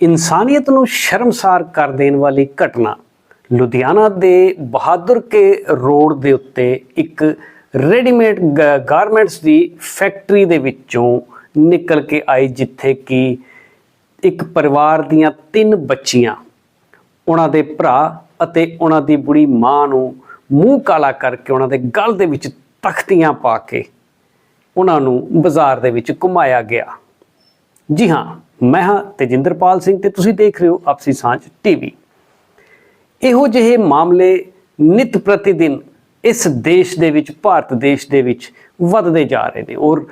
ਇਨਸਾਨੀਅਤ ਨੂੰ ਸ਼ਰਮਸਾਰ ਕਰ ਦੇਣ ਵਾਲੀ ਘਟਨਾ ਲੁਧਿਆਣਾ ਦੇ ਬਹਾਦਰ ਕੇ ਰੋਡ ਦੇ ਉੱਤੇ ਇੱਕ ਰੈਡੀਮੇਡ ਗਾਰਮੈਂਟਸ ਦੀ ਫੈਕਟਰੀ ਦੇ ਵਿੱਚੋਂ ਨਿਕਲ ਕੇ ਆਈ, ਜਿੱਥੇ ਕਿ ਇੱਕ ਪਰਿਵਾਰ ਦੀਆਂ ਤਿੰਨ ਬੱਚੀਆਂ, ਉਹਨਾਂ ਦੇ ਭਰਾ ਅਤੇ ਉਹਨਾਂ ਦੀ ਬੁੜੀ ਮਾਂ ਨੂੰ ਮੂੰਹ ਕਾਲਾ ਕਰਕੇ ਉਹਨਾਂ ਦੇ ਗਲ ਦੇ ਵਿੱਚ ਤਖਤੀਆਂ ਪਾ ਕੇ ਉਹਨਾਂ ਨੂੰ ਬਾਜ਼ਾਰ ਦੇ ਵਿੱਚ ਘੁਮਾਇਆ ਗਿਆ। ਜੀ ਹਾਂ ਮੈਂ ਹਾਂ ਤੇਜਿੰਦਰਪਾਲ ਸਿੰਘ ਤੇ ਤੁਸੀਂ ਦੇਖ ਰਹੇ ਹੋ ਆਪਸੀ ਸਾਂਝ ਟੀਵੀ। ਇਹੋ ਜਿਹੇ ਮਾਮਲੇ ਨਿਤ ਪ੍ਰਤੀ ਦਿਨ ਇਸ ਦੇਸ਼ ਦੇ ਵਿੱਚ, ਭਾਰਤ ਦੇਸ਼ ਦੇ ਵਿੱਚ ਵੱਧਦੇ ਜਾ ਰਹੇ ਨੇ। ਔਰ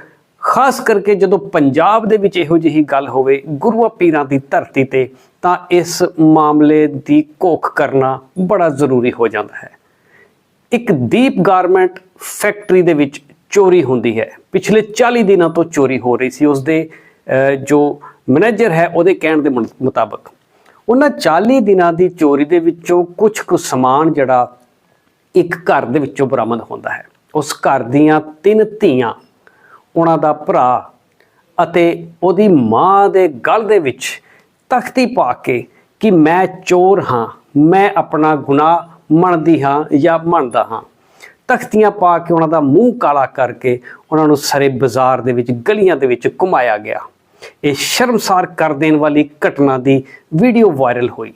ਖਾਸ ਕਰਕੇ ਜਦੋਂ ਪੰਜਾਬ ਦੇ ਵਿੱਚ ਇਹੋ ਜਿਹੀ ਗੱਲ ਹੋਵੇ, ਗੁਰੂਆਂ ਪੀਰਾਂ ਦੀ ਧਰਤੀ ਤੇ, ਤਾਂ ਇਸ ਮਾਮਲੇ ਦੀ ਘੋਖ ਕਰਨਾ ਬੜਾ ਜ਼ਰੂਰੀ ਹੋ ਜਾਂਦਾ ਹੈ। ਇੱਕ ਦੀਪ ਗਾਰਮੈਂਟ ਫੈਕਟਰੀ ਦੇ ਵਿੱਚ ਚੋਰੀ ਹੁੰਦੀ ਹੈ। ਪਿਛਲੇ 40 ਦਿਨਾਂ ਤੋਂ ਚੋਰੀ ਹੋ ਰਹੀ ਸੀ। ਉਸ ਦੇ ਜੋ ਮੈਨੇਜਰ ਹੈ ਉਹਦੇ ਕਹਿਣ ਦੇ ਮੁਨ- ਮੁਤਾਬਕ। ਉਹਨਾਂ 40 ਦਿਨਾਂ ਦੀ ਚੋਰੀ ਦੇ ਵਿੱਚੋਂ ਕੁਝ ਕੁ ਸਮਾਨ ਜਿਹੜਾ ਇੱਕ ਘਰ ਦੇ ਵਿੱਚੋਂ ਬਰਾਮਦ ਹੁੰਦਾ ਹੈ। ਉਸ ਘਰ ਦੀਆਂ ਤਿੰਨ ਧੀਆਂ, ਉਹਨਾਂ ਦਾ ਭਰਾ ਅਤੇ ਉਹਦੀ ਮਾਂ ਦੇ ਗਲ ਦੇ ਵਿੱਚ ਤਖਤੀ ਪਾ ਕੇ ਕਿ ਮੈਂ ਚੋਰ ਹਾਂ, ਮੈਂ ਆਪਣਾ ਗੁਨਾਹ ਮੰਨਦੀ ਹਾਂ ਜਾਂ ਮੰਨਦਾ ਹਾਂ। ਤਖਤੀਆਂ ਪਾ ਕੇ ਉਹਨਾਂ ਦਾ ਮੂੰਹ ਕਾਲਾ ਕਰਕੇ ਉਹਨਾਂ ਨੂੰ ਸਾਰੇ ਬਾਜ਼ਾਰ ਦੇ ਵਿੱਚ, ਗਲੀਆਂ ਦੇ ਵਿੱਚ ਘੁਮਾਇਆ ਗਿਆ। ਇਹ ਸ਼ਰਮਸਾਰ ਕਰ ਦੇਣ ਵਾਲੀ ਘਟਨਾ ਦੀ ਵੀਡੀਓ ਵਾਇਰਲ ਹੋਈ।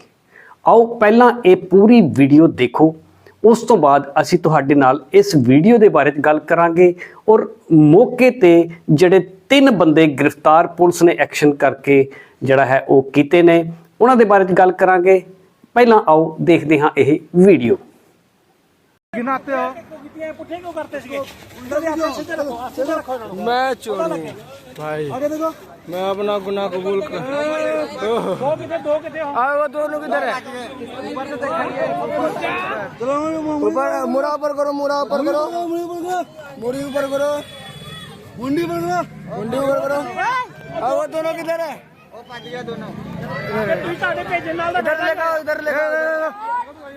ਆਓ ਪਹਿਲਾਂ ਇਹ ਪੂਰੀ ਵੀਡੀਓ ਦੇਖੋ। ਉਸ ਤੋਂ ਬਾਅਦ ਅਸੀਂ ਤੁਹਾਡੇ ਨਾਲ ਇਸ ਵੀਡੀਓ ਦੇ ਬਾਰੇ ਗੱਲ ਕਰਾਂਗੇ ਔਰ ਮੌਕੇ ਤੇ ਜਿਹੜੇ ਤਿੰਨ ਬੰਦੇ ਗ੍ਰਿਫਤਾਰ ਪੁਲਿਸ ਨੇ ਐਕਸ਼ਨ ਕਰਕੇ ਜਿਹੜਾ ਹੈ ਉਹ ਕੀਤੇ ਨੇ ਉਹਨਾਂ ਦੇ ਬਾਰੇ ਗੱਲ ਕਰਾਂਗੇ। ਪਹਿਲਾਂ ਆਓ ਦੇਖਦੇ ਹਾਂ ਇਹ ਵੀਡੀਓ। ਮੈਂ ਚੋਰ भाई आगे देखो मैं अपना गुनाह कबूल कर दो किधर दो किधर आए वो दोनों किधर है ऊपर मुरा ऊपर करो मुरा ऊपर करो मुरी ऊपर करो मुंडी ऊपर करो मुंडी ऊपर करो आए वो दोनों किधर है ਉਹ ਭੱਜ ਗਿਆ ਦੋਨੋਂ ਤੁਸੀਂ ਤੁਹਾਡੇ ਭੇਜਣ ਨਾਲ ਦਾ ਡਰ ਲਗਾ ਉਧਰ ਲਗਾ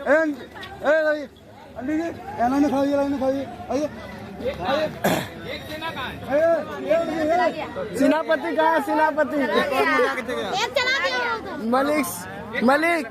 ਏ ਏ ਅੰਡੀ ਜੀ ਇਹਨਾਂ ਨੇ ਖਾਈ ਇਹਨਾਂ ਨੇ ਖਾਈ ਆਈਏ ਆਈਏ सेनापति कहाँ है सेनापति एक चला गया उधर मलिक मलिक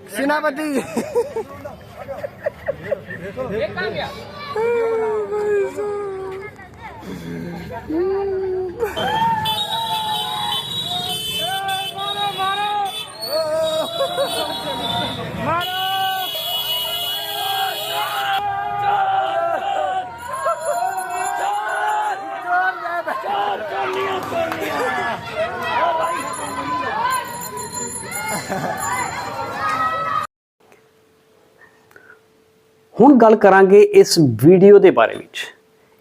ਹੁਣ ਗੱਲ ਕਰਾਂਗੇ ਇਸ ਵੀਡੀਓ ਦੇ ਬਾਰੇ ਵਿੱਚ।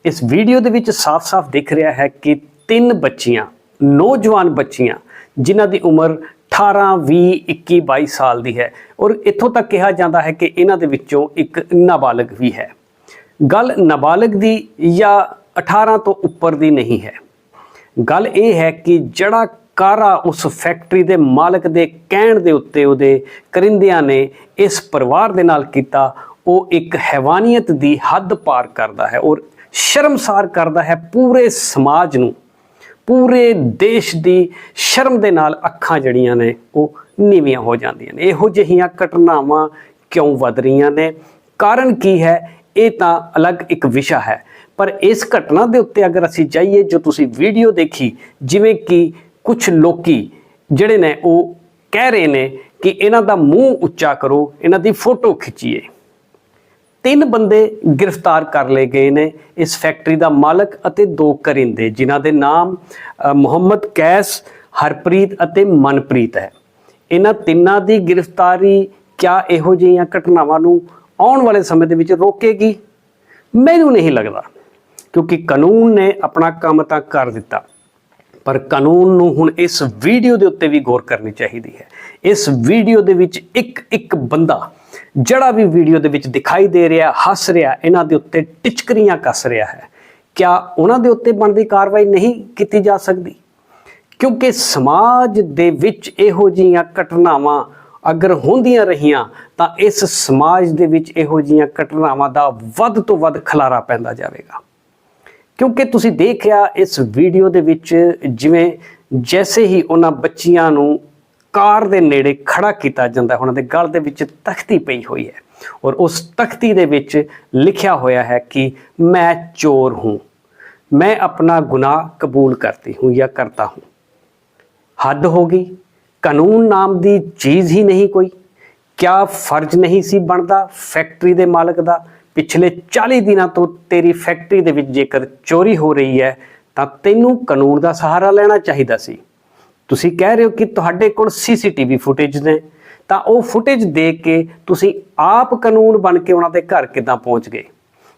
ਇਸ ਵੀਡੀਓ ਦੇ ਵਿੱਚ ਸਾਫ਼-ਸਾਫ਼ ਦਿਖ ਰਿਹਾ ਹੈ ਕਿ ਤਿੰਨ ਬੱਚੀਆਂ, ਨੌਜਵਾਨ ਬੱਚੀਆਂ, ਜਿਨ੍ਹਾਂ ਦੀ ਉਮਰ 18 20 21 22 ਸਾਲ ਦੀ ਹੈ ਔਰ ਇੱਥੋਂ ਤੱਕ ਕਿਹਾ ਜਾਂਦਾ ਹੈ ਕਿ ਇਹਨਾਂ ਦੇ ਵਿੱਚੋਂ ਇੱਕ ਨਾਬਾਲਗ ਵੀ ਹੈ। ਗੱਲ ਨਾਬਾਲਗ ਦੀ ਜਾਂ 18 ਤੋਂ ਉੱਪਰ ਦੀ ਨਹੀਂ ਹੈ। ਗੱਲ ਇਹ ਹੈ ਕਿ ਜਿਹੜਾ ਕਾਰਾ ਉਸ ਫੈਕਟਰੀ ਦੇ ਮਾਲਕ ਦੇ ਕਹਿਣ ਦੇ ਉੱਤੇ ਉਹਦੇ ਕਰਿੰਦਿਆਂ ਨੇ ਇਸ ਪਰਿਵਾਰ ਦੇ ਨਾਲ ਕੀਤਾ ਉਹ ਇੱਕ ਹੈਵਾਨੀਅਤ ਦੀ ਹੱਦ ਪਾਰ ਕਰਦਾ ਹੈ ਔਰ ਸ਼ਰਮਸਾਰ ਕਰਦਾ ਹੈ ਪੂਰੇ ਸਮਾਜ ਨੂੰ, ਪੂਰੇ ਦੇਸ਼ ਦੀ ਸ਼ਰਮ ਦੇ ਨਾਲ ਅੱਖਾਂ ਜੜੀਆਂ ਨੇ ਉਹ ਨੀਵੀਆਂ ਹੋ ਜਾਂਦੀਆਂ ਨੇ। ਇਹੋ ਜਿਹੀਆਂ ਘਟਨਾਵਾਂ ਕਿਉਂ ਵੱਧ ਰਹੀਆਂ ਨੇ? ਕਾਰਨ ਕੀ ਹੈ? ਇਹ ਤਾਂ ਅਲੱਗ ਇੱਕ ਵਿਸ਼ਾ ਹੈ। ਪਰ ਇਸ ਘਟਨਾ ਦੇ ਉੱਤੇ ਅਗਰ ਅਸੀਂ ਜਾਈਏ, ਜੋ ਤੁਸੀਂ ਵੀਡੀਓ ਦੇਖੀ, ਜਿਵੇਂ ਕਿ ਕੁਝ ਲੋਕੀ ਜਿਹੜੇ ਨੇ ਉਹ ਕਹਿ ਰਹੇ ਨੇ ਕਿ ਇਹਨਾਂ ਦਾ ਮੂੰਹ ਉੱਚਾ ਕਰੋ, ਇਹਨਾਂ ਦੀ ਫੋਟੋ ਖਿੱਚੀਏ। ਤਿੰਨ ਬੰਦੇ ਗ੍ਰਿਫਤਾਰ ਕਰ ਲਏ ਗਏ ਨੇ। ਇਸ ਫੈਕਟਰੀ ਦਾ ਮਾਲਕ ਅਤੇ ਦੋ ਕਰਿੰਦੇ, ਜਿਨ੍ਹਾਂ ਦੇ ਨਾਮ ਮੁਹੰਮਦ ਕੈਸ, ਹਰਪ੍ਰੀਤ ਅਤੇ ਮਨਪ੍ਰੀਤ ਹੈ। ਇਹਨਾਂ ਤਿੰਨਾਂ ਦੀ ਗ੍ਰਿਫਤਾਰੀ ਕਿਆ ਇਹੋ ਜਿਹੀਆਂ ਘਟਨਾਵਾਂ ਨੂੰ ਆਉਣ ਵਾਲੇ ਸਮੇਂ ਦੇ ਵਿੱਚ ਰੋਕੇਗੀ? ਮੈਨੂੰ ਨਹੀਂ ਲੱਗਦਾ, ਕਿਉਂਕਿ ਕਾਨੂੰਨ ਨੇ ਆਪਣਾ ਕੰਮ ਤਾਂ ਕਰ ਦਿੱਤਾ। ਪਰ ਕਾਨੂੰਨ ਨੂੰ ਹੁਣ ਇਸ ਵੀਡੀਓ ਦੇ ਉੱਤੇ ਵੀ ਗੌਰ ਕਰਨੀ ਚਾਹੀਦੀ ਹੈ। ਇਸ ਵੀਡੀਓ ਦੇ ਵਿੱਚ ਇੱਕ ਇੱਕ ਬੰਦਾ ਜਿਹੜਾ ਵੀ ਵੀਡੀਓ ਦੇ ਵਿੱਚ ਦਿਖਾਈ ਦੇ ਰਿਹਾ, ਹੱਸ ਰਿਹਾ, ਇਹਨਾਂ ਦੇ ਉੱਤੇ ਟਿਚਕਰੀਆਂ ਕੱਸ ਰਿਹਾ ਹੈ। ਕਿਆ ਉਹਨਾਂ ਦੇ ਉੱਤੇ ਬਣਦੀ ਕਾਰਵਾਈ ਨਹੀਂ ਕੀਤੀ ਜਾ ਸਕਦੀ? ਕਿਉਂਕਿ ਸਮਾਜ ਦੇ ਵਿੱਚ ਇਹੋ ਜਿਹੀਆਂ ਘਟਨਾਵਾਂ ਅਗਰ ਹੁੰਦੀਆਂ ਰਹੀਆਂ, ਤਾਂ ਇਸ ਸਮਾਜ ਦੇ ਵਿੱਚ ਇਹੋ ਜਿਹੀਆਂ ਘਟਨਾਵਾਂ ਦਾ ਵੱਧ ਤੋਂ ਵੱਧ ਖਲਾਰਾ ਪੈਂਦਾ ਜਾਵੇਗਾ। ਕਿਉਂਕਿ ਤੁਸੀਂ ਦੇਖਿਆ, ਇਸ ਵੀਡੀਓ ਦੇ ਵਿੱਚ ਜਿਵੇਂ ਜੈਸੇ ਹੀ ਉਹਨਾਂ ਬੱਚੀਆਂ ਨੂੰ ਕਾਰ ਦੇ ਨੇੜੇ ਖੜਾ ਕੀਤਾ ਜਾਂਦਾ ਉਹਨਾਂ ਦੇ ਗਲ ਦੇ ਵਿੱਚ ਤਖਤੀ ਪਈ ਹੋਈ ਹੈ। ਔਰ ਉਸ ਤਖਤੀ ਦੇ ਵਿੱਚ ਲਿਖਿਆ ਹੋਇਆ ਹੈ ਕਿ ਮੈਂ ਚੋਰ ਹੂੰ। ਮੈਂ ਆਪਣਾ ਗੁਨਾਹ ਕਬੂਲ ਕਰਤੀ ਹੂੰ ਜਾਂ ਕਰਤਾ ਹੂੰ। ਹੱਦ ਹੋ ਗਈ। ਕਾਨੂੰਨ ਨਾਮ ਦੀ ਚੀਜ਼ ਹੀ ਨਹੀਂ ਕੋਈ। ਕਿਆ ਫਰਜ਼ ਨਹੀਂ ਸੀ ਬਣਦਾ ਫੈਕਟਰੀ ਦੇ ਮਾਲਕ ਦਾ? ਪਿਛਲੇ 40 ਦਿਨਾਂ ਤੋਂ ਤੇਰੀ ਫੈਕਟਰੀ ਦੇ ਵਿੱਚ ਜੇਕਰ ਚੋਰੀ ਹੋ ਰਹੀ ਹੈ, ਤਾਂ ਤੈਨੂੰ ਕਾਨੂੰਨ ਦਾ ਸਹਾਰਾ ਲੈਣਾ ਚਾਹੀਦਾ ਸੀ। ਤੁਸੀਂ ਕਹਿ ਰਹੇ ਹੋ ਕਿ ਤੁਹਾਡੇ ਕੋਲ ਸੀਸੀਟੀਵੀ ਫੁਟੇਜ ਨੇ, ਤਾਂ ਉਹ ਫੁਟੇਜ ਦੇਖ ਕੇ ਤੁਸੀਂ ਆਪ ਕਾਨੂੰਨ ਬਣ ਕੇ ਉਹਨਾਂ ਦੇ ਘਰ ਕਿੱਦਾਂ ਪਹੁੰਚ ਗਏ?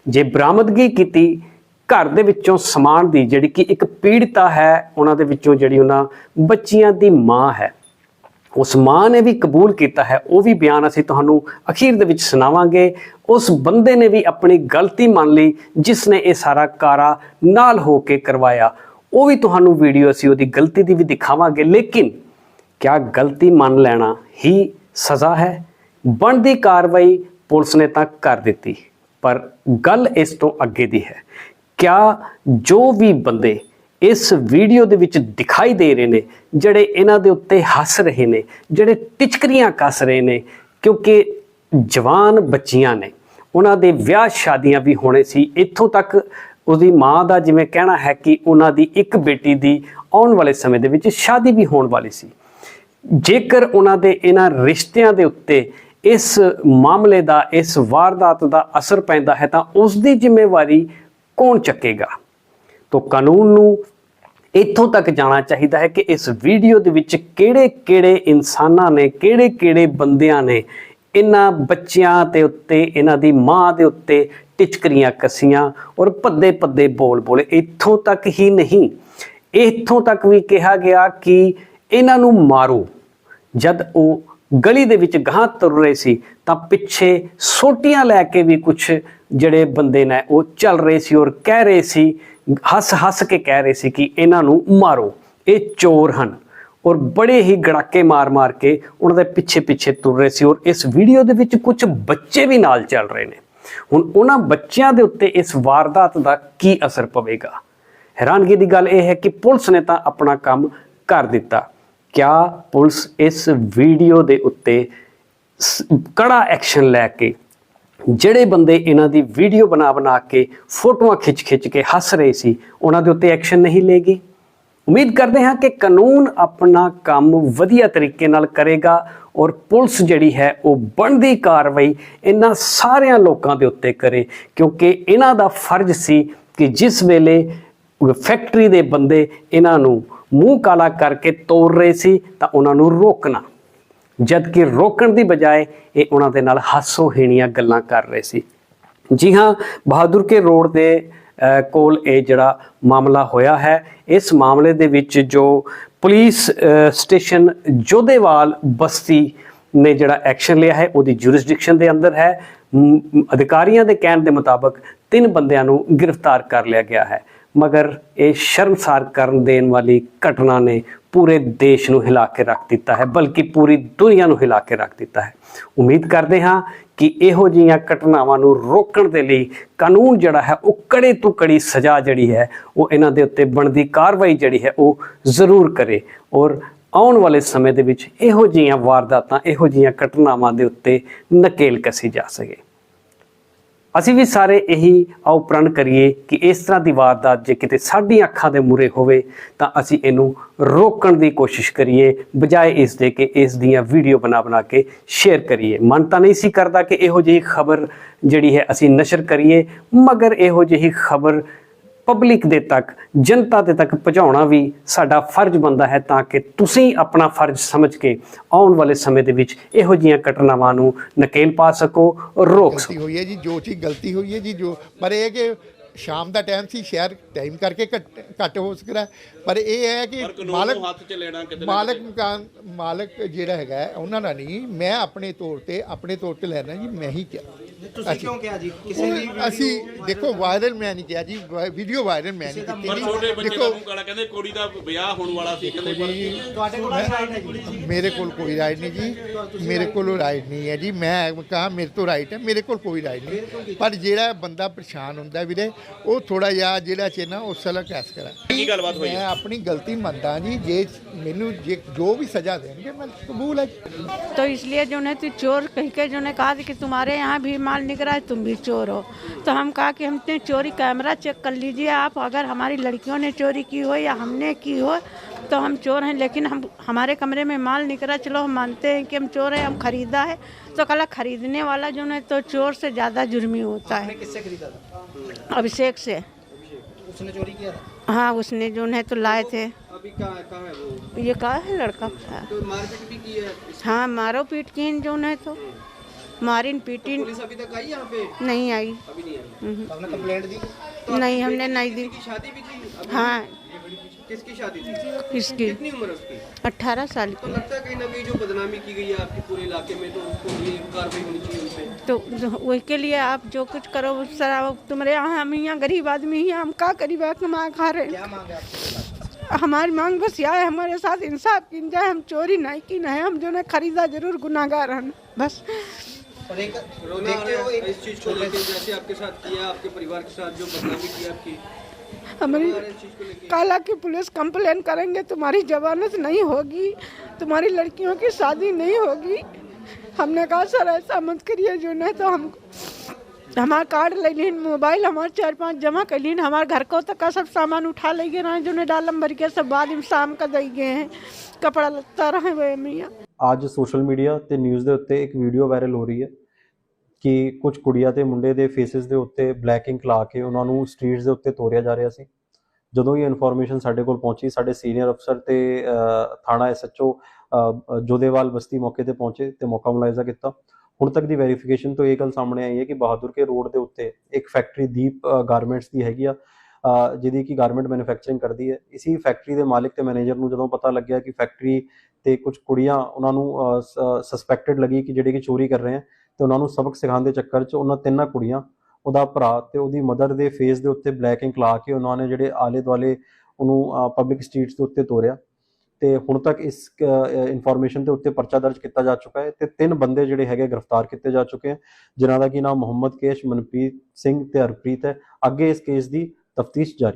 ਜੇ ਬਰਾਮਦਗੀ ਕੀਤੀ, ਘਰ ਦੇ ਵਿੱਚੋਂ ਸਮਾਨ ਦੀ ਜਿਹੜੀ ਕਿ ਇੱਕ ਪੀੜਤਾ ਹੈ, ਉਹਨਾਂ ਦੇ ਵਿੱਚੋਂ ਜਿਹੜੀ ਉਹਨਾਂ ਬੱਚੀਆਂ ਦੀ ਮਾਂ ਹੈ, ਉਸ ਮਾਂ ਨੇ ਵੀ ਕਬੂਲ ਕੀਤਾ ਹੈ, ਉਹ ਵੀ ਬਿਆਨ ਅਸੀਂ ਤੁਹਾਨੂੰ ਅਖੀਰ ਦੇ ਵਿੱਚ ਸੁਣਾਵਾਂਗੇ। ਉਸ ਬੰਦੇ ਨੇ ਵੀ ਆਪਣੀ ਗਲਤੀ ਮੰਨ ਲਈ, ਜਿਸ ਨੇ ਇਹ ਸਾਰਾ ਕਾਰਾ ਨਾਲ ਹੋ ਕੇ ਕਰਵਾਇਆ। ਉਹ ਵੀ ਤੁਹਾਨੂੰ ਵੀਡੀਓ ਅਸੀਂ ਉਹਦੀ ਗਲਤੀ ਦੀ ਵੀ ਦਿਖਾਵਾਂਗੇ, ਲੇਕਿਨ ਕਿਆ ਗਲਤੀ ਮੰਨ ਲੈਣਾ ਹੀ ਸਜ਼ਾ ਹੈ। ਬਣਦੀ ਕਾਰਵਾਈ ਪੁਲਿਸ ਨੇ ਤਾਂ ਕਰ ਦਿੱਤੀ, ਪਰ ਗੱਲ ਇਸ ਤੋਂ ਅੱਗੇ ਦੀ ਹੈ। ਕਿਆ ਜੋ ਵੀ ਬੰਦੇ ਇਸ ਵੀਡੀਓ ਦੇ ਵਿੱਚ ਦਿਖਾਈ ਦੇ ਰਹੇ ਨੇ, ਜਿਹੜੇ ਇਹਨਾਂ ਦੇ ਉੱਤੇ ਹੱਸ ਰਹੇ ਨੇ, ਜਿਹੜੇ ਟਿਚਕਰੀਆਂ ਕੱਸ ਰਹੇ ਨੇ, ਕਿਉਂਕਿ ਜਵਾਨ ਬੱਚੀਆਂ ਨੇ, ਉਹਨਾਂ ਦੇ ਵਿਆਹ ਸ਼ਾਦੀਆਂ ਵੀ ਹੋਣੇ ਸੀ, ਇੱਥੋਂ ਤੱਕ ਉਸਦੀ ਮਾਂ ਦਾ ਜਿਵੇਂ ਕਹਿਣਾ ਹੈ ਕਿ ਉਹਨਾਂ ਦੀ ਇੱਕ ਬੇਟੀ ਦੀ ਆਉਣ ਵਾਲੇ ਸਮੇਂ ਦੇ ਵਿੱਚ ਸ਼ਾਦੀ ਵੀ ਹੋਣ ਵਾਲੀ ਸੀ। ਜੇਕਰ ਉਹਨਾਂ ਦੇ ਇਹਨਾਂ ਰਿਸ਼ਤਿਆਂ ਦੇ ਉੱਤੇ ਇਸ ਮਾਮਲੇ ਦਾ, ਇਸ ਵਾਰਦਾਤ ਦਾ ਅਸਰ ਪੈਂਦਾ ਹੈ ਤਾਂ ਉਸ ਦੀ ਜ਼ਿੰਮੇਵਾਰੀ ਕੌਣ ਚੱਕੇਗਾ? ਤੋਂ ਕਾਨੂੰਨ ਨੂੰ ਇੱਥੋਂ ਤੱਕ ਜਾਣਾ ਚਾਹੀਦਾ ਹੈ ਕਿ ਇਸ ਵੀਡੀਓ ਦੇ ਵਿੱਚ ਕਿਹੜੇ-ਕਿਹੜੇ ਇਨਸਾਨਾਂ ਨੇ, ਕਿਹੜੇ-ਕਿਹੜੇ ਬੰਦਿਆਂ ਨੇ ਇਹਨਾਂ ਬੱਚਿਆਂ ਦੇ ਉੱਤੇ, ਇਹਨਾਂ ਦੀ ਮਾਂ ਦੇ ਉੱਤੇ ਟਿਚਕਰੀਆਂ ਕੱਸੀਆਂ ਔਰ ਭੱਦੇ ਭੱਦੇ ਬੋਲ ਬੋਲੇ। ਇੱਥੋਂ ਤੱਕ ਹੀ ਨਹੀਂ। ਇੱਥੋਂ ਤੱਕ ਵੀ ਕਿਹਾ ਗਿਆ ਕਿ ਇਹਨਾਂ ਨੂੰ ਮਾਰੋ। ਜਦ ਉਹ ਗਲੀ ਦੇ ਵਿੱਚ ਗਾਂ ਤੁਰ ਰਹੇ ਸੀ, ਤਾਂ ਪਿੱਛੇ ਸੋਟੀਆਂ ਲੈ ਕੇ ਵੀ ਕੁਝ ਜਿਹੜੇ ਬੰਦੇ ਨੇ ਉਹ ਚੱਲ ਰਹੇ ਸੀ ਔਰ ਕਹਿ ਰਹੇ ਸੀ, ਹੱਸ ਹੱਸ ਕੇ ਕਹਿ ਰਹੇ ਸੀ ਕਿ ਇਹਨਾਂ ਨੂੰ ਮਾਰੋ। ਇਹ ਚੋਰ ਹਨ। ਔਰ ਬੜੇ ਹੀ ਗੜਾਕੇ ਮਾਰ-ਮਾਰ ਕੇ ਉਹਨਾਂ ਦੇ ਪਿੱਛੇ-ਪਿੱਛੇ ਤੁਰ ਰਹੇ ਸੀ ਔਰ ਇਸ ਵੀਡੀਓ ਦੇ ਵਿੱਚ ਕੁਝ ਬੱਚੇ ਵੀ ਨਾਲ ਚੱਲ ਰਹੇ ਨੇ। ਹੁਣ ਉਹਨਾਂ ਬੱਚਿਆਂ ਦੇ ਉੱਤੇ ਇਸ ਵਾਰਦਾਤ ਦਾ ਕੀ ਅਸਰ ਪਵੇਗਾ? ਹੈਰਾਨਗੀ ਦੀ ਗੱਲ ਇਹ ਹੈ ਕਿ ਪੁਲਿਸ ਨੇ ਤਾਂ ਆਪਣਾ ਕੰਮ ਕਰ ਦਿੱਤਾ। ਕਿਆ ਪੁਲਿਸ ਇਸ ਵੀਡੀਓ ਦੇ ਉੱਤੇ ਕੜਾ ਐਕਸ਼ਨ ਲੈ ਕੇ ਜਿਹੜੇ ਬੰਦੇ ਇਹਨਾਂ ਦੀ ਵੀਡੀਓ ਬਣਾ ਬਣਾ ਕੇ ਫੋਟੋਆਂ ਖਿੱਚ-ਖਿੱਚ ਕੇ ਹੱਸ ਰਹੇ ਸੀ, ਉਹਨਾਂ ਦੇ ਉੱਤੇ ਐਕਸ਼ਨ ਨਹੀਂ ਲੇਗੀ ਉਮੀਦ ਕਰਦੇ ਹਾਂ ਕਿ ਕਾਨੂੰਨ ਆਪਣਾ ਕੰਮ ਵਧੀਆ ਤਰੀਕੇ ਨਾਲ ਕਰੇਗਾ ਔਰ ਪੁਲਿਸ ਜਿਹੜੀ ਹੈ ਉਹ ਬਣਦੀ ਕਾਰਵਾਈ ਇਹਨਾਂ ਸਾਰਿਆਂ ਲੋਕਾਂ ਦੇ ਉੱਤੇ ਕਰੇ, ਕਿਉਂਕਿ ਇਹਨਾਂ ਦਾ ਫਰਜ਼ ਸੀ ਕਿ ਜਿਸ ਵੇਲੇ ਫੈਕਟਰੀ ਦੇ ਬੰਦੇ ਇਹਨਾਂ ਨੂੰ ਮੂੰਹ ਕਾਲਾ ਕਰਕੇ ਤੋੜ ਰਹੇ ਸੀ ਤਾਂ ਉਹਨਾਂ ਨੂੰ ਰੋਕਣਾ। ਜਦ ਕਿ ਰੋਕਣ ਦੀ ਬਜਾਏ ਇਹ ਉਹਨਾਂ ਦੇ ਨਾਲ ਹਾਸੋਹੀਣੀਆਂ ਗੱਲਾਂ ਕਰ ਰਹੇ ਸੀ। ਜੀ ਹਾਂ, ਬਹਾਦੁਰ ਕੇ ਰੋਡ ਦੇ ਕੋਲ ਇਹ ਜਿਹੜਾ ਮਾਮਲਾ ਹੋਇਆ ਹੈ, ਇਸ ਮਾਮਲੇ ਦੇ ਵਿੱਚ ਜੋ ਪੁਲਿਸ ਸਟੇਸ਼ਨ ਜੋਧੇਵਾਲ ਬਸਤੀ ਨੇ ਜਿਹੜਾ ਐਕਸ਼ਨ ਲਿਆ ਹੈ, ਉਹਦੀ ਜੁਰਿਸਡਿਕਸ਼ਨ ਦੇ ਅੰਦਰ ਹੈ। ਅਧਿਕਾਰੀਆਂ ਦੇ ਕਹਿਣ ਦੇ ਮੁਤਾਬਕ ਤਿੰਨ ਬੰਦਿਆਂ ਨੂੰ ਗ੍ਰਿਫਤਾਰ ਕਰ ਲਿਆ ਗਿਆ ਹੈ। ਮਗਰ ਇਹ ਸ਼ਰਮਸਾਰ ਕਰਨ ਦੇਣ ਵਾਲੀ ਘਟਨਾ ਨੇ ਪੂਰੇ ਦੇਸ਼ ਨੂੰ ਹਿਲਾ ਕੇ ਰੱਖ ਦਿੱਤਾ ਹੈ, ਬਲਕਿ ਪੂਰੀ ਦੁਨੀਆ ਨੂੰ ਹਿਲਾ ਕੇ ਰੱਖ ਦਿੱਤਾ ਹੈ। ਉਮੀਦ ਕਰਦੇ ਹਾਂ ਕਿ ਇਹੋ ਜਿਹੀਆਂ ਘਟਨਾਵਾਂ ਨੂੰ ਰੋਕਣ ਦੇ ਲਈ ਕਾਨੂੰਨ ਜਿਹੜਾ ਹੈ, ਉਹ ਕੜੇ ਤੋਂ ਕੜੀ ਸਜ਼ਾ ਜਿਹੜੀ ਹੈ, ਉਹ ਇਹਨਾਂ ਦੇ ਉੱਤੇ ਬਣਦੀ ਕਾਰਵਾਈ ਜਿਹੜੀ ਹੈ, ਉਹ ਜ਼ਰੂਰ ਕਰੇ। ਔਰ ਆਉਣ ਵਾਲੇ ਸਮੇਂ ਦੇ ਵਿੱਚ ਇਹੋ ਜਿਹੀਆਂ ਵਾਰਦਾਤਾਂ, ਇਹੋ ਜਿਹੀਆਂ ਘਟਨਾਵਾਂ ਦੇ ਉੱਤੇ ਨਕੇਲ ਕਸੀ ਜਾ ਸਕੇ। ਅਸੀਂ ਵੀ ਸਾਰੇ ਇਹੀ ਆਓ ਪ੍ਰਣ ਕਰੀਏ ਕਿ ਇਸ ਤਰ੍ਹਾਂ ਦੀ ਵਾਰਦਾਤ ਜੇ ਕਿਤੇ ਸਾਡੀਆਂ ਅੱਖਾਂ ਦੇ ਮੂਰੇ ਹੋਵੇ, ਤਾਂ ਅਸੀਂ ਇਹਨੂੰ ਰੋਕਣ ਦੀ ਕੋਸ਼ਿਸ਼ ਕਰੀਏ, ਬਜਾਏ ਇਸ ਦੇ ਕਿ ਇਸ ਦੀਆਂ ਵੀਡੀਓ ਬਣਾ ਬਣਾ ਕੇ ਸ਼ੇਅਰ ਕਰੀਏ। ਮਨ ਤਾਂ ਨਹੀਂ ਸੀ ਕਰਦਾ ਕਿ ਇਹੋ ਜਿਹੀ ਖਬਰ ਜਿਹੜੀ ਹੈ ਅਸੀਂ ਨਸ਼ਰ ਕਰੀਏ, ਮਗਰ ਇਹੋ ਜਿਹੀ ਖਬਰ ਪਬਲਿਕ ਦੇ ਤੱਕ ਜਨਤਾ ਦੇ ਤੱਕ ਪਹੁੰਚਾਉਣਾ ਵੀ ਸਾਡਾ ਫਰਜ਼ ਬਣਦਾ ਹੈ ਤਾਂ ਕਿ ਤੁਸੀਂ ਆਪਣਾ ਫਰਜ਼ ਸਮਝ ਕੇ ਆਉਣ ਵਾਲੇ ਸਮੇਂ ਦੇ ਵਿੱਚ ਇਹੋ ਜਿਹੀਆਂ ਘਟਨਾਵਾਂ ਨੂੰ ਨਕੇਲ ਪਾ ਸਕੋ ਰੋਕ ਸਕੋ। ਹੋਈ ਹੈ ਜੀ ਜੋ ਚੀਜ਼ ਗਲਤੀ ਹੋਈ ਹੈ ਜੀ ਜੋ ਪਰ ਇਹ ਕਿ ਸ਼ਾਮ ਦਾ ਟਾਈਮ ਸੀ ਸ਼ਹਿਰ ਟਾਈਮ ਕਰਕੇ ਘੱਟ ਘੱਟ ਹੋ ਸਕਦਾ। ਪਰ ਇਹ ਹੈ ਕਿ ਮਾਲਕ ਹੱਥ ਚ ਲੈਣਾ ਕਿਤੇ ਮਾਲਕ ਮਕਾਨ ਮਾਲਕ ਜਿਹੜਾ ਹੈਗਾ ਉਹਨਾਂ ਦਾ ਨਹੀਂ ਮੈਂ ਆਪਣੇ ਤੌਰ ਤੇ ਆਪਣੇ ਤੌਰ ਤੇ ਲੈਣਾ ਜੀ ਮੈਂ ਹੀ ਕਿਹਾ। ਤੁਸੀਂ ਕਿਉਂ ਕਿਹਾ ਜੀ? ਕਿਸੇ ਦੀ ਅਸੀਂ ਦੇਖੋ ਵਾਇਰਲ ਮੈਂ ਨਹੀਂ ਕਿਹਾ ਜੀ ਵੀਡੀਓ ਵਾਇਰਲ ਮੈਂ ਨਹੀਂ ਕੀਤੀ ਪਰ ਛੋਟੇ ਜੀ। ਬੱਚੇ ਦਾ ਦੇਖੋ ਮੂੰਹ ਕਾਲਾ ਕਹਿੰਦੇ ਕੁੜੀ ਦਾ ਵਿਆਹ ਹੋਣ ਵਾਲਾ ਸੀ ਕਹਿੰਦੇ ਪਰ ਜੀ ਤੁਹਾਡੇ ਕੋਲ ਰਾਈਟ ਹੈ ਜੀ। ਮੇਰੇ ਕੋਲ ਕੋਈ ਰਾਈਟ ਨਹੀਂ ਜੀ। ਮੇਰੇ ਕੋਲ ਰਾਈਟ ਨਹੀਂ ਹੈ ਜੀ। ਮੈਂ ਕਹਾ ਮੇਰੇ ਤੋਂ ਰਾਈਟ ਹੈ ਮੇਰੇ ਕੋਲ ਕੋਈ ਰਾਈਟ ਨਹੀਂ। ਪਰ ਜਿਹੜਾ ਬੰਦਾ ਪਰੇਸ਼ਾਨ ਹੁੰਦਾ ਵੀਰੇ ਉਹ ਥੋੜਾ ਜਿਹਾ ਜਿਹੜਾ ਚੇ ਨਾ ਉਸ ਸਲਾ ਕੈਸ ਕਰਾ ਕੀ ਗੱਲਬਾਤ ਹੋਈ ਮੈਂ ਆਪਣੀ ਗਲਤੀ ਮੰਨਦਾ ਜੀ ਜੇ ਮੈਨੂੰ ਜੇ ਜੋ ਵੀ ਸਜ਼ਾ ਦੇਣਗੇ ਮੈਂ ਕਬੂਲ ਹੈ ਜੀ। तो इसलिए जो है तू चोर कह के जो है कहा कि तुम्हारे यहाँ भी माल निकला है तुम भी चोर हो तो हम कहा कि हमने चोरी कैमरा चेक कर लीजिए आप अगर हमारी लड़कियों ने चोरी की हो या हमने की हो तो हम चोर हैं लेकिन हम हमारे कमरे में माल निकला चलो हम मानते हैं कि हम चोर हैं हम खरीदा है। तो कला खरीदने वाला जो है तो चोर से ज़्यादा जुर्मी होता है। किससे खरीदा था? अभिषेक से। उसने चोरी किया था? हाँ उसने जो है तो लाए थे। अभी कहाँ कहाँ है वो? ये कहा है लड़का? तो मारपीट भी की है? हाँ मारो पीट की जो है तो मारिन पीटिन पुलिस अभी तक आई यहाँ पे? नहीं आई। अभी नहीं आई। आपने कंप्लेंट दी? नहीं हमने नहीं दी। शादी भी अभी? हाँ किसकी शादी थी? इसकी कितनी उम्र उसकी? अट्ठारह साल तो लगता है कहीं ना कहीं जो बदनामी की गई है आपके पूरे इलाके में तो उसको ये कार्रवाई होनी चाहिए उन तो वही के लिए आप जो कुछ करो सर तुम्हारे यहाँ हम यहाँ गरीब आदमी हैं हम का गरीब है कमा खा रहे हैं। क्या मांग है आपके हमारी मांग बस यह है हमारे साथ इंसाफ की जाए हम चोरी नहीं की नहीं हम जो है खरीदा ज़रूर गुनागार हैं बस। और एक देखते हो इस चीज़ को लेकर जैसे आपके साथ किया आपके परिवार के साथ जो बदनामी की आपकी हमारी इस चीज को लेकर काला की पुलिस कंप्लेन करेंगे तुम्हारी जमानत नहीं होगी तुम्हारी लड़कियों की शादी नहीं होगी हमने कहा सर ऐसा मत करिए जो नहीं तो हम हमारा कार्ड ले लीन मोबाइल हमारे चार पांच जमा कर लीन हमारे घर को तक का सब सामान उठा ले गए रहे जो ने डालम भर के सब बाद में शाम का दे गए हैं कपड़ा लगता रहे हुए मियाँ ਅੱਜ ਸੋਸ਼ਲ ਮੀਡੀਆ ਤੇ ਨਿਊਜ਼ ਦੇ ਉੱਤੇ ਇੱਕ ਵੀਡੀਓ ਵਾਇਰਲ ਹੋ ਰਹੀ ਹੈ ਕਿ ਕੁਝ ਕੁੜੀਆਂ ਤੇ ਮੁੰਡੇ ਦੇ ਫੇਸਿਸ ਦੇ ਉੱਤੇ ਬਲੈਕ ਇੰਕ ਲਾ ਕੇ ਉਹਨਾਂ ਨੂੰ ਸਟਰੀਟਸ ਦੇ ਉੱਤੇ ਤੋਰਿਆ ਜਾ ਰਿਹਾ ਸੀ। ਜਦੋਂ ਇਹ ਇਨਫੋਰਮੇਸ਼ਨ ਸਾਡੇ ਕੋਲ ਪਹੁੰਚੀ, ਸਾਡੇ ਸੀਨੀਅਰ ਅਫਸਰ ਤੇ ਥਾਣਾ ਐਸਐਚਓ ਜੋਦੇਵਾਲ ਬਸਤੀ ਮੌਕੇ ਤੇ ਪਹੁੰਚੇ ਤੇ ਮੌਕਾ ਮੁਲਾਇਜ਼ਾ ਕੀਤਾ। ਹੁਣ ਤੱਕ ਦੀ ਵੈਰੀਫਿਕੇਸ਼ਨ ਤੋਂ ਇਹ ਗੱਲ ਸਾਹਮਣੇ ਆਈ ਹੈ ਕਿ ਬਹਾਦਰ ਕੇ ਰੋਡ ਦੇ ਉੱਤੇ ਇੱਕ ਫੈਕਟਰੀ ਦੀਪ ਗਾਰਮੈਂਟਸ ਦੀ ਹੈਗੀ ਆ। ਜਿਹਦੀ ਕਿ ਗਾਰਮੈਂਟ ਮੈਨੂਫੈਕਚਰਿੰਗ ਕਰਦੀ ਹੈ। ਇਸੀ ਫੈਕਟਰੀ ਦੇ ਮਾਲਕ ਤੇ ਮੈਨੇਜਰ ਨੂੰ ਜਦੋਂ ਪਤਾ ਲੱਗਿਆ ਕਿ ਫੈਕਟਰੀ ਤੇ ਕੁਝ ਕੁੜੀਆਂ ਉਹਨਾਂ ਨੂੰ ਸਸਪੈਕਟਡ ਲੱਗੀ ਕਿ ਜਿਹੜੇ ਕਿ ਚੋਰੀ ਕਰ ਰਹੇ ਆ ਤੇ ਉਹਨਾਂ ਨੂੰ ਸਬਕ ਸਿਖਾਉਣ ਦੇ ਚੱਕਰ 'ਚ ਉਹਨਾਂ ਤਿੰਨਾਂ ਕੁੜੀਆਂ, ਉਹਦਾ ਭਰਾ ਤੇ ਉਹਦੀ ਮਦਰ ਦੇ ਫੇਸ ਦੇ ਉੱਤੇ ਬਲੈਕ ਇੰਕ ਲਾ ਕੇ ਉਹਨਾਂ ਨੇ ਜਿਹੜੇ ਆਲੇ ਦੁਆਲੇ ਉਹਨੂੰ ਪਬਲਿਕ ਸਟਰੀਟਸ ਦੇ ਉੱਤੇ ਤੋਰਿਆ। ਤੇ ਹੁਣ ਤੱਕ ਇਸ ਇਨਫੋਰਮੇਸ਼ਨ ਦੇ ਉੱਤੇ ਪਰਚਾ ਦਰਜ ਕੀਤਾ ਜਾ ਚੁੱਕਾ ਹੈ ਤੇ ਤਿੰਨ ਬੰਦੇ ਜਿਹੜੇ ਹੈਗੇ ਗ੍ਰਿਫਤਾਰ ਕੀਤੇ ਜਾ ਚੁੱਕੇ ਹਨ ਜਿਨ੍ਹਾਂ ਦਾ ਕੀ ਨਾਮ ਮੁਹੰਮਦ ਕੇਸ਼, ਮਨਪ੍ਰੀਤ ਸਿੰਘ ਤੇ ਹਰਪ੍ਰੀਤ ਹੈ। ਅੱਗੇ ਇਸ ਕੇਸ ਦੀ ਤਫਤੀਸ਼ ਜਾਰੀ